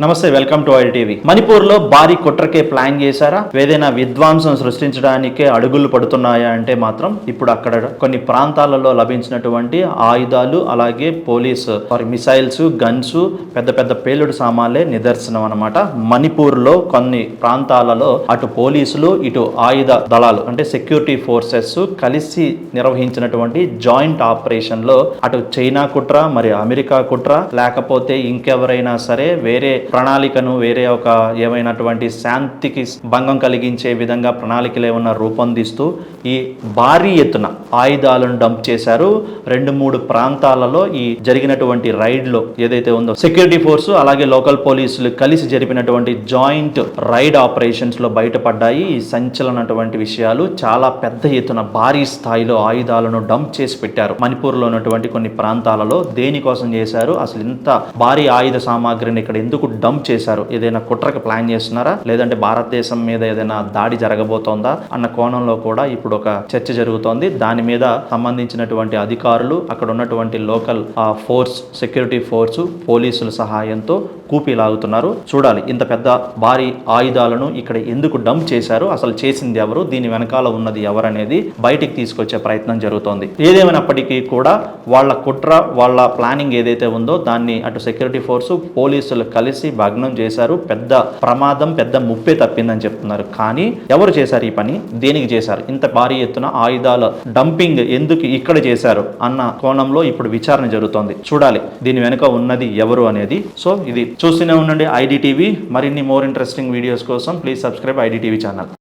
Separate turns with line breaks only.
నమస్తే welcome to ITV మణిపూర్లో భారీ కుట్రకే ప్లాన్ చేశారా? ఏదైనా విద్వాంసం సృష్టించడానికే అడుగులు పడుతున్నాయా అంటే మాత్రం ఇప్పుడు అక్కడ కొన్ని ప్రాంతాలలో లభించినటువంటి ఆయుధాలు అలాగే పోలీస్ సారీ మిసైల్స్ గన్స్ పెద్ద పెద్ద పేలుడు సామాన్లే నిదర్శనం అనమాట మణిపూర్లో కొన్ని ప్రాంతాలలో అటు పోలీసులు ఇటు ఆయుధ దళాలు అంటే సెక్యూరిటీ ఫోర్సెస్ కలిసి నిర్వహించినటువంటి జాయింట్ ఆపరేషన్లో అటు చైనా కుట్ర మరి అమెరికా కుట్ర లేకపోతే ఇంకెవరైనా సరే వేరే ప్రణాళికను వేరే ఒక ఏమైనటువంటి శాంతికి భంగం కలిగించే విధంగా ప్రణాళికలు ఏమన్నా రూపొందిస్తూ ఈ భారీ ఎత్తున ఆయుధాలను డంప్ చేశారు. రెండు మూడు ప్రాంతాలలో ఈ జరిగినటువంటి రైడ్లో ఏదైతే ఉందో సెక్యూరిటీ ఫోర్స్ అలాగే లోకల్ పోలీసులు కలిసి జరిపినటువంటి జాయింట్ రైడ్ ఆపరేషన్స్లో బయటపడ్డాయి. ఈ సంచలనటువంటి విషయాలు చాలా పెద్ద ఎత్తున భారీ స్థాయిలో ఆయుధాలను డంప్ చేసి పెట్టారు. మణిపూర్లో ఉన్నటువంటి కొన్ని ప్రాంతాలలో దేనికోసం చేశారు? అసలు ఇంత భారీ ఆయుధ సామాగ్రిని ఇక్కడ ఎందుకు డంప్ చేశారు. ఏదైనా కుట్రకు ప్లాన్ చేస్తున్నారా? లేదంటే భారతదేశం మీద ఏదైనా దాడి జరగబోతోందా? అన్న కోణంలో కూడా ఇప్పుడు ఒక చర్చ జరుగుతోంది. దాని మీద సంబంధించినటువంటి అధికారులు అక్కడ ఉన్నటువంటి లోకల్ ఫోర్స్ సెక్యూరిటీ ఫోర్స్ పోలీసుల సహాయంతో కూపి లాగుతున్నారు. చూడాలి ఇంత పెద్ద భారీ ఆయుధాలను ఇక్కడ ఎందుకు డంప్ చేశారు? అసలు చేసింది ఎవరు? దీని వెనకాల ఉన్నది ఎవరనేది బయటికి తీసుకొచ్చే ప్రయత్నం జరుగుతోంది. ఏదేమైనప్పటికీ కూడా వాళ్ళ కుట్ర వాళ్ళ ప్లానింగ్ ఏదైతే ఉందో దాన్ని అటు సెక్యూరిటీ ఫోర్సు పోలీసులు కలిసి భగ్నం చేశారు. పెద్ద ప్రమాదం పెద్ద ముప్పే తప్పిందని చెప్తున్నారు. కానీ ఎవరు చేశారు ఈ పని? దేనికి చేశారు? ఇంత భారీ ఎత్తున ఆయుధాల డంపింగ్ ఎందుకు ఇక్కడ చేశారు అన్న కోణంలో ఇప్పుడు విచారణ జరుగుతోంది. చూడాలి దీని వెనుక ఉన్నది ఎవరు అనేది. సో ఇది చూస్తూనే ఉండండి ఐడిటీవీ మరిన్ని మోర్ ఇంట్రెస్టింగ్ వీడియోస్ కోసం ప్లీజ్ సబ్స్క్రైబ్ ఐడిటీవీ ఛానల్.